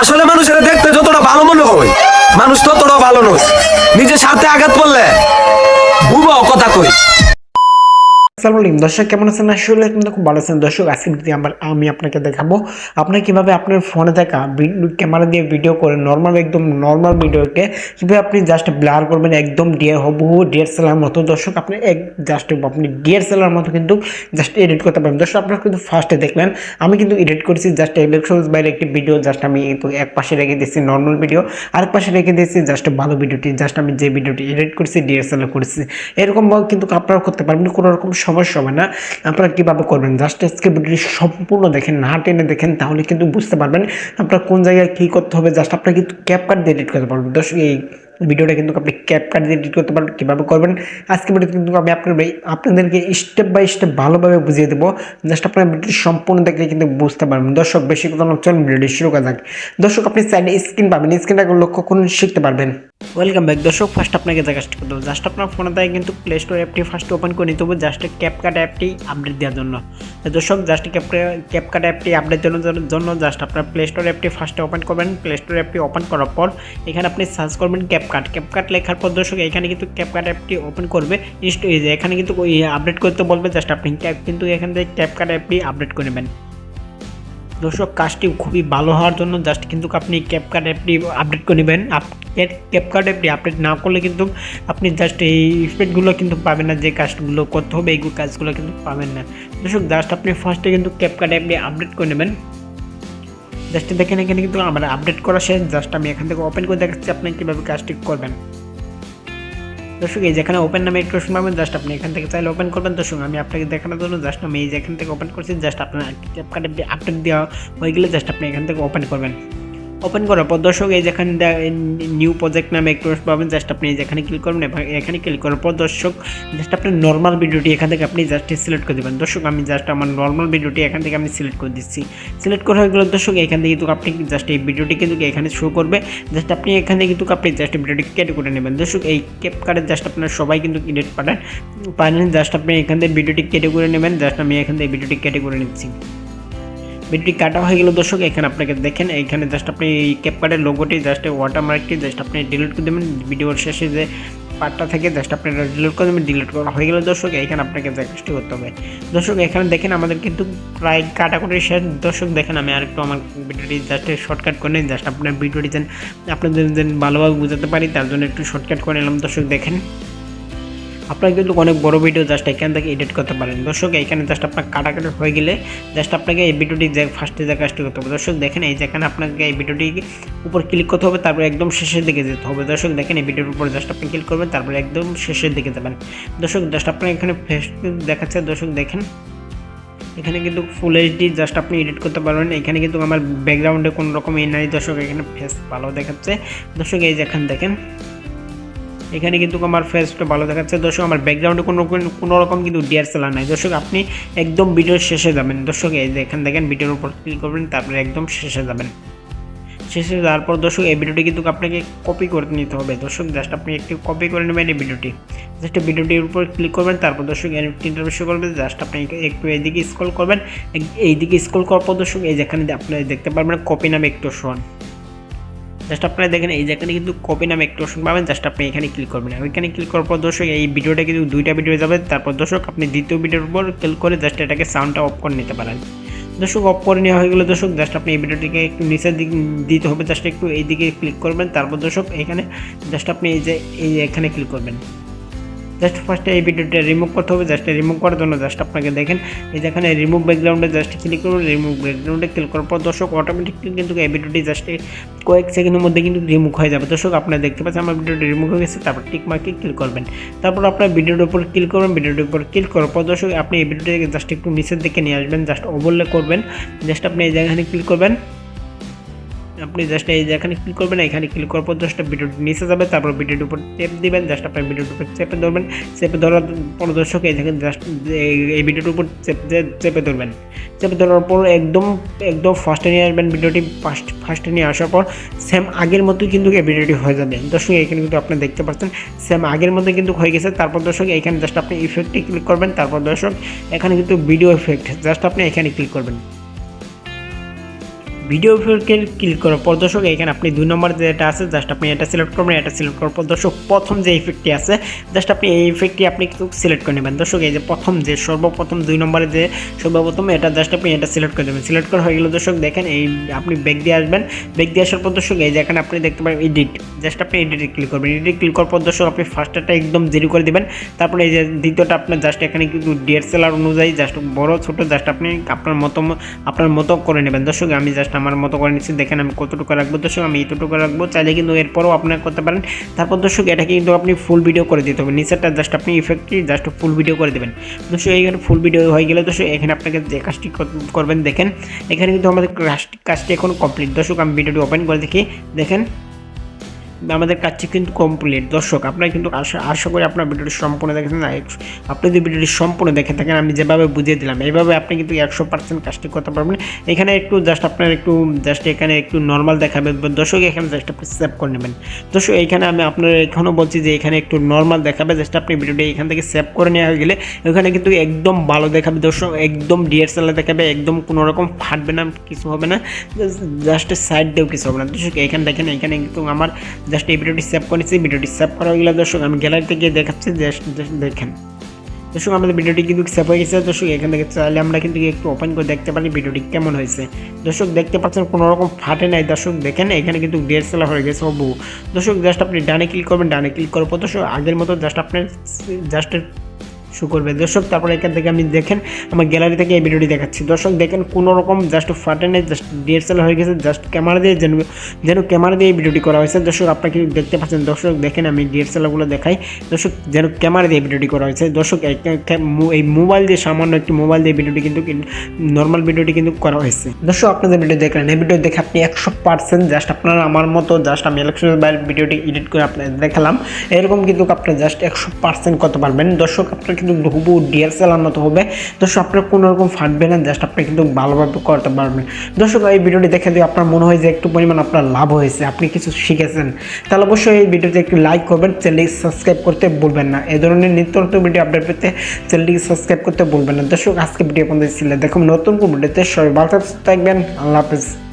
আসলে মানুষের দেখতে যতটা ভালো মনে হয় মানুষ ততটা ভালো নয়। নিজের সাথে আঘাত করলে ভুব কথা কই আসসালামু দর্শক, কেমন আছেন? আসলে কিন্তু খুব ভালো আছেন। দর্শক আজকে ভিডিওতে আমার আমি আপনাকে দেখাবো। আপনি কীভাবে আপনার ফোনে থাকা ক্যামেরা দিয়ে ভিডিও করে নর্মাল একদম নর্মাল ভিডিওকে কীভাবে আপনি জাস্ট ব্লার করবেন, একদম ডিয়ার হবহু ডিএসএলআর মতো। দর্শক, আপনি এক জাস্ট আপনি ডিএসএলআর মতো কিন্তু জাস্ট এডিট করতে পারবেন। দর্শক, আপনারা কিন্তু ফার্স্টে দেখলেন, আমি কিন্তু এডিট করেছি জাস্ট ইলেকশনস বাইরে একটি ভিডিও জাস্ট আমি এক পাশে রেখে দিয়েছি নর্মাল ভিডিও আরেক পাশে রেখে দিয়েছি জাস্ট ভালো ভিডিওটি জাস্ট আমি যে ভিডিওটি এডিট করেছি ডিএসএলআর করেছি। এরকম কিন্তু আপনারা করতে পারবেন। কোনো রকম সমস্যা হবে না। আপনারা কীভাবে করবেন? জাস্ট আজকে ভিডিওটি সম্পূর্ণ দেখেন, না টেনে দেখেন, তাহলে কিন্তু বুঝতে পারবেন আপনার কোন জায়গায় কী করতে হবে। জাস্ট আপনার কিন্তু ক্যাপকাট দিয়ে এডিট করতে পারবেন। দর্শক এই ভিডিওটা কিন্তু আপনি ক্যাপকাট দিয়ে এডিট করতে পারবেন, কীভাবে করবেন? আজকে ভিডিওতে কিন্তু আমি আপনার আপনাদেরকে স্টেপ বাই স্টেপ ভালোভাবে বুঝিয়ে দেবো। জাস্ট আপনার ভিডিওটি সম্পূর্ণ দেখলে কিন্তু বুঝতে পারবেন। দর্শক, বেশি কথা চলুন ভিডিওটি শুরু করা যাক। দর্শক, আপনি স্ক্রিন পাবেন। স্ক্রিনটাকে লক্ষ্য করুন, শিখতে পারবেন। ওয়েলকাম ব্যাক দর্শক ফার্স্ট আপনাকে জায়গা করতে হবে। জাস্ট আপনার ফোনে থেকে কিন্তু প্লে স্টোর অ্যাপটি ফার্স্ট ওপেন করে নিতে হবে, জাস্ট ক্যাপকাট অ্যাপটি আপডেট দেওয়ার জন্য। দর্শক, জাস্ট ক্যাপকাট অ্যাপটি আপডেট জন্য জন্য জাস্ট আপনার প্লে স্টোর অ্যাপটি ফার্স্টে ওপেন করবেন। প্লে স্টোর অ্যাপটি ওপেন করার পর এখানে আপনি সার্চ করবেন ক্যাপকাট ক্যাপকাট লেখার পর দর্শক, এখানে কিন্তু ক্যাপকাট অ্যাপটি ওপেন করবে। এখানে কিন্তু আপডেট করতে বলবে, জাস্ট আপনি ক্যাপ- কিন্তু এখান থেকে ক্যাপকাট অ্যাপটি আপডেট করে নেবেন। দর্শক, কাজটি খুবই ভালো হওয়ার জন্য জাস্ট কিন্তু আপনি ক্যাপকাট অ্যাপটি আপডেট করে নেবেন। ক্যাপকাট অ্যাপটি আপডেট না করলে কিন্তু আপনি জাস্ট এই ইফেক্টগুলো কিন্তু পাবেন না, যে কাজগুলো করতে হবে, এই কাজগুলো কিন্তু পাবেন না। দর্শক জাস্ট আপনি ফার্স্টে কিন্তু ক্যাপকাট অ্যাপটি আপডেট করে নেবেন। জাস্ট দেখেন, এখানে কিন্তু আমার আপডেট করা শেষ। জাস্ট আমি এখান থেকে ওপেন করে দেখাচ্ছি, আপনি কীভাবে কাজটি করবেন। দর্শক, এই যেখানে ওপেন নামে একটু পাবেন জাস্ট আপনি এখান থেকে চাইলে ওপেন করবেন। দর্শক, আমি আপনাকে দেখানোর জন্য জাস্ট আমি এই যেখান থেকে ওপেন করছি জাস্ট আপনার ফ্লিপকার্টে আপডেট দেওয়া হয়ে গেলে জাস্ট আপনি এখান থেকে ওপেন করবেন। ওপেন করার পর দর্শক, এই যেখানে নিউ প্রজেক্ট নামে একটু পাবেন জাস্ট আপনি যেখানে ক্লিক করবেন, এবং এখানে ক্লিক করার পর দর্শক জাস্ট আপনার নর্মাল ভিডিওটি এখান থেকে আপনি জাস্ট সিলেক্ট করে দেবেন। দর্শক, আমি জাস্ট আমার নর্মাল ভিডিওটি এখান থেকে আমি সিলেক্ট করে দিচ্ছি। সিলেক্ট করা হয়ে গেলে দর্শক, এখান থেকে কিন্তু আপনি জাস্ট এই ভিডিওটি কিন্তু এখানে শো করবে। জাস্ট আপনি এখানে কিন্তু আপনি জাস্ট ভিডিওটি কেটে করে নেবেন। দর্শক, এই ক্যাপ কার্ডে জাস্ট আপনার সবাই কিন্তু এডিট পাঠান। পারেন জাস্ট আপনি এখান থেকে ভিডিওটি কেটে করে নেবেন। জাস্ট আমি এখান থেকে ভিডিওটি কেটে করে নিচ্ছি। ভিডিওটি কাটা হয়ে গেল দর্শক, এখানে আপনাকে দেখেন, এখানে জাস্ট আপনি এই ক্যাপকার্ডের লোগোটি জাস্ট ওয়াটারমার্কটি জাস্ট আপনি ডিলিট করে দেবেন। ভিডিওর শেষে যে পার্টটা থেকে জাস্ট আপনি ডিলিট করে দেবেন ডিলিট করা হয়ে গেল দর্শক, এখানে আপনাকে কাজটি করতে হবে। দর্শক, এখানে দেখেন, আমাদের কিন্তু প্রায় কাটাকুটি শেষ। দর্শক, দেখেন, আমি আরেকটু আমার ভিডিওটি জাস্ট শর্টকাট করে নিই জাস্ট আপনার ভিডিওটি যেন আপনাদের ভালোভাবে বুঝাতে পারি, তার জন্য একটু শর্টকাট করে নিলাম। দর্শক, দেখেন। আপনারা কিন্তু অনেক বড় ভিডিও জাস্ট এখান থেকে এডিট করতে পারেন। দর্শক এখানে জাস্ট আপনার কাটাকাটি হয়ে গেলে জাস্ট আপনাকে এই ভিডিওটি ফার্স্টে যে কাজটি করতে হবে। দর্শক, দেখেন এই যেখানে আপনাকে এই ভিডিওটি উপর ক্লিক করতে হবে, তারপর একদম শেষের দিকে যেতে হবে। দর্শক, দেখেন এই ভিডিওর উপর জাস্ট আপনি ক্লিক করবেন, তারপর একদম শেষের দিকে যাবেন। দর্শক জাস্ট আপনার এখানে ফেস দেখাচ্ছে। দর্শক, দেখেন, এখানে কিন্তু ফুল এইচডি জাস্ট আপনি এডিট করতে পারবেন। এখানে কিন্তু আমার ব্যাকগ্রাউন্ডে কোনো রকম এই নাই। দর্শক, এখানে ফেস ভালো দেখাচ্ছে। দর্শক, এই যেখানে দেখেন এখানে কিন্তু আমার ফেসটা ভালো দেখাচ্ছে। দর্শক, আমার ব্যাকগ্রাউন্ডে কোনো কোনো রকম কিন্তু ডিআরসেলার নাই। দর্শক, আপনি একদম ভিডিওর শেষে যাবেন। দর্শক, এই যে এখানে দেখেন ভিডিওর উপর ক্লিক করবেন, তারপরে একদম শেষে যাবেন। শেষে যাওয়ার পর দর্শক, এই ভিডিওটি কিন্তু আপনাকে কপি করে নিতে হবে। দর্শক জাস্ট আপনি একটু কপি করে নেবেন এই ভিডিওটি জাস্ট ভিডিওটির উপর ক্লিক করবেন, তারপর দর্শক ইন্টারভিউ করবেন। জাস্ট আপনি একটু এইদিকে স্ক্রল করবেন। এইদিকে স্ক্রল করার পর দর্শক, এই যেখানে আপনি দেখতে পারবেন কপি নামে একটু শোন জাস্ট আপনারা দেখেন, এই যেখানে কিন্তু কপি নামে একটু অপশন পাবেন, জাস্ট আপনি এখানে ক্লিক করবেন। এখানে ক্লিক করার পর দর্শক, এই ভিডিওটা কিন্তু দুইটা ভিডিও যাবে। তারপর দর্শক, আপনি দ্বিতীয় ভিডিওর উপর ক্লিক করে জাস্ট এটাকে সাউন্ডটা অফ করে নিতে পারেন। দর্শক অফ করে নেওয়া হয়ে গেলে দর্শক, জাস্ট আপনি এই ভিডিওটিকে একটু নিচের দিক দিতে হবে। জাস্ট একটু এই দিকে ক্লিক করবেন। তারপর দর্শক, এখানে জাস্ট আপনি এই যে, এই এখানে ক্লিক করবেন। জাস্ট ফার্স্টে এই ভিডিওটা রিমুভ করতে হবে জাস্ট রিমুভ করার জন্য জাস্ট আপনাকে দেখেন, এই যেখানে রিমুভ ব্যাকগ্রাউন্ডে জাস্ট ক্লিক করুন রিমুভ ব্যাকগ্রাউন্ডে ক্লিক করার পর দর্শক অটোমেটিকলি কিন্তু এই ভিডিওটি জাস্ট কয়েক সেকেন্ডের মধ্যে কিন্তু রিমুভ হয়ে যাবে। দর্শক, আপনারা দেখতে পাচ্ছেন আমার ভিডিওটি রিমুভ হয়ে গেছে, তারপর টিক মার্কে ক্লিক করবেন। তারপর আপনার ভিডিওর উপর ক্লিক করবেন ভিডিওটির উপর ক্লিক করার পর দর্শক, আপনি এই ভিডিওটিকে জাস্ট একটু নিচের দিকে নিয়ে আসবেন জাস্ট ওভারলে করবেন জাস্ট আপনি এই জায়গাখানে ক্লিক করবেন। আপনি জাস্ট এই যে এখানে ক্লিক করবেন, এখানে ক্লিক করার পর জাস্ট ভিডিওটি নিচে যাবে, তারপর ভিডিওটির উপর চেপ দিবেন জাস্ট আপনার ভিডিওটির উপর চেপে ধরবেন। চেপে ধরার পর দর্শক এই দেখেন জাস্ট এই ভিডিওটির উপর চেপে চেপে ধরবেন। চেপে ধরার পর একদম একদম ফার্স্টে নিয়ে আসবেন ভিডিওটি ফার্স্ট ফার্স্টে নিয়ে আসার পর সেম আগের মতোই কিন্তু এই ভিডিওটি হয়ে যাবে। দর্শক, এখানে কিন্তু আপনি দেখতে পাচ্ছেন সেম আগের মতো কিন্তু হয়ে গেছে। তারপর দর্শক, এখানে জাস্ট আপনি ইফেক্টে ক্লিক করবেন। তারপর দর্শক, এখানে কিন্তু ভিডিও ইফেক্ট জাস্ট আপনি এখানে ক্লিক করবেন। ভিডিও ক্লিক করার পর দর্শক, এখানে আপনি দুই নম্বর যেটা আছে জাস্ট আপনি এটা সিলেক্ট করবেন, এটা সিলেক্ট করার পর দর্শক, প্রথম যে ইফেক্টটি আছে জাস্ট আপনি এই ইফেক্টটি আপনি কিন্তু সিলেক্ট করে নেবেন। দর্শক, এই যে প্রথম যে, সর্বপ্রথম দুই নম্বরে যে, সর্বপ্রথম এটা জাস্ট আপনি এটা সিলেক্ট করে দেবেন। সিলেক্ট করা হয়ে গেলে দর্শক, দেখেন এই আপনি ব্যাগ দিয়ে আসবেন। ব্যাগ দিয়ে আসার পর দর্শক, এই যে এখানে আপনি দেখতে পারেন এডিট জাস্ট আপনি এডিটে ক্লিক করবেন। এডিটে ক্লিক করার পর দর্শক, আপনি ফার্স্টটা একদম জিরো করে দেবেন। তারপরে এই যে দ্বিতীয়টা আপনার জাস্ট এখানে কিন্তু ডিএসএলআর অনুযায়ী জাস্ট বড়, ছোট জাস্ট আপনি আপনার মতো আপনার মতো করে নেবেন। দর্শক, আমি জাস্ট আমার মতো করে নিচ্ছি দেখেন আমি কতটুকু রাখব। দর্শক, আমি এতটুকু রাখব, চাইলে কিন্তু এরপরও আপনার করতে পারেন। তারপর দর্শক, এটাকে কিন্তু আপনি ফুল ভিডিও করে দিতে হবে। নিচেরটা জাস্ট আপনি ইফেক্টলি জাস্ট ফুল ভিডিও করে দেবেন। দর্শক, এইখানে ফুল ভিডিও হয়ে গেলে দর্শক, এখানে আপনাকে যে কাজটি করবেন, দেখেন। এখানে কিন্তু আমাদের কাজটি এখন কমপ্লিট দর্শক, আমি ভিডিওটি ওপেন করে দেখি। দেখেন আমাদের কাজটি কিন্তু কমপ্লিট দর্শক, আপনারা কিন্তু আশা আশা করি আপনার ভিডিওটি সম্পূর্ণ দেখেছেন না আপনি যদি ভিডিওটি সম্পূর্ণ দেখে থাকেন, আমি যেভাবে বুঝিয়ে দিলাম, এইভাবে আপনি কিন্তু একশো পার্সেন্ট কাজটি করতে পারবেন। এখানে একটু জাস্ট আপনার একটু জাস্ট এখানে একটু নর্মাল দেখাবে। দর্শক, এখানে জাস্ট আপনি সেভ করে নেবেন। দর্শক, এখানে আমি আপনার এখনও বলছি যে এখানে একটু নর্মাল দেখাবে। জাস্ট আপনি ভিডিওটি এখান থেকে সেভ করে নেওয়া হয়ে গেলে এখানে কিন্তু একদম ভালো দেখাবে। দর্শক, একদম ডিএসএলআর দেখাবে, একদম কোনো রকম ফাটবে না, কিছু হবে না। জাস্ট সাইড দিয়েও কিছু হবে না। দর্শক, এখানে দেখেন, এখানে কিন্তু আমার জাস্ট এই ভিডিওটি সেভ করেছি, ভিডিওটি সেভ করা হয়ে গেলে দর্শক আমি গ্যালারিতে গিয়ে দেখাচ্ছি জাস্ট দেখেন। দর্শক, আমাদের ভিডিওটি কিন্তু সেভ হয়ে গেছে। দর্শক, এখান থেকে চাইলে আমরা কিন্তু একটু ওপেন করে দেখতে পারি ভিডিওটি কেমন হয়েছে। দর্শক, দেখতে পাচ্ছেন কোনো রকম ফাটে নাই। দর্শক, দেখেন, এখানে কিন্তু ডিএসএলআর হয়ে গেছে, হবু। দর্শক জাস্ট আপনি ডানে ক্লিক করবেন, ডানে ক্লিক করার পর দর্শক, আগের মতো জাস্ট আপনার জাস্ট শু করবে। দর্শক, তারপরে এখান থেকে আমি দেখেন, আমার গ্যালারি থেকে এই ভিডিওটি দেখাচ্ছি। দর্শক, দেখেন কোনো রকম জাস্ট ফাটে নেই জাস্ট ডিএসএল হয়ে গেছে জাস্ট ক্যামেরা দিয়ে যেন যেন ক্যামেরা দিয়ে এই ভিডিওটি করা হয়েছে। দর্শক, আপনারা কিন্তু দেখতে পাচ্ছেন? দর্শক, দেখেন, আমি ডিএসএলগুলো দেখাই। দর্শক, যেন ক্যামেরা দিয়ে ভিডিওটি করা হয়েছে। দর্শক, এই মোবাইল দিয়ে, সামান্য একটি মোবাইল দিয়ে ভিডিওটি কিন্তু নর্মাল ভিডিওটি কিন্তু করা হয়েছে। দর্শক, আপনাদের ভিডিও দেখলেন। এই ভিডিও দেখে আপনি একশো পার্সেন্ট জাস্ট আপনারা আমার মতো জাস্ট আমি ইলেকশনের বাইরে ভিডিওটি এডিট করে আপনাদের দেখালাম। এরকম কিন্তু আপনার জাস্ট একশো পার্সেন্ট করতে পারবেন। দর্শক, আপনার কিন্তু হুবু ডিএসএলআর মতো হবে। দর্শক আপনার কোনো রকম ফাটবে না জাস্ট আপনি কিন্তু ভালোভাবে করতে পারবেন। দর্শক, এই ভিডিওটি দেখে যদি আপনার মনে হয় যে একটু পরিমাণ আপনার লাভ হয়েছে, আপনি কিছু শিখেছেন, তাহলে অবশ্যই এই ভিডিওতে একটু লাইক করবেন চ্যানেলটি সাবস্ক্রাইব করতে ভুলবেন না। এই ধরনের নিত্য নতুন ভিডিও আপডেট পেতে চ্যানেলটিকে সাবস্ক্রাইব করতে ভুলবেন না। দর্শক, আজকে ভিডিও পর্যন্ত ছিল দেখুন, নতুন কোনো ভিডিওতে সবাই ভালো থাকবেন, আল্লাহ হাফিজ।